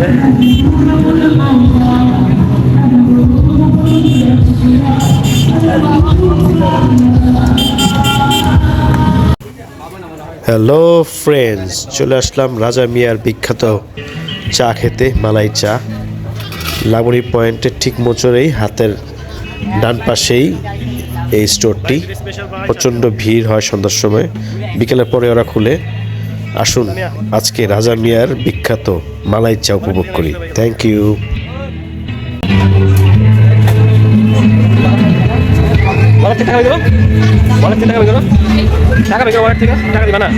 Hello friends চলে আসলাম রাজা মিয়ার বিখ্যাত চা খেতে, মালাই চা। লাবণী পয়েন্টের ঠিক মোচরেই হাতের ডান পাশেই এই স্টোরটি প্রচণ্ড ভিড় হয় সন্ধ্যার সময়। বিকেলের পরে ওরা খুলে। আসুন আজকে রাজা মিয়ার বিখ্যাত মালাই চা উপভোগ করি। থ্যাংক ইউ টাকা দিবা না?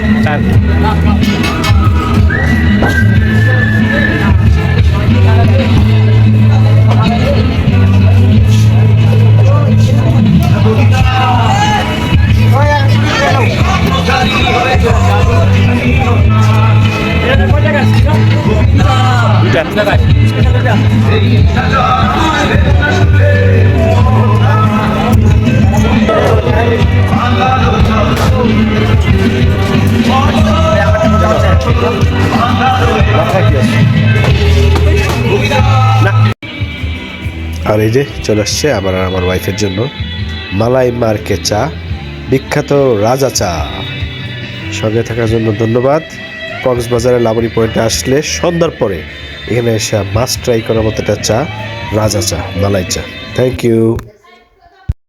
আর এই যে চলে আসছে আবার আমার ওয়াইফের জন্য মালাই মার্কে চা, বিখ্যাত রাজা চা। সঙ্গে থাকার জন্য ধন্যবাদ। কক্সবাজারের লাবণী পয়েন্টে আসলে সন্ধ্যার পরে এখানে এসে মাস্ট ট্রাই করার মতো একটা চা রাজা চা মালাই চা। Thank you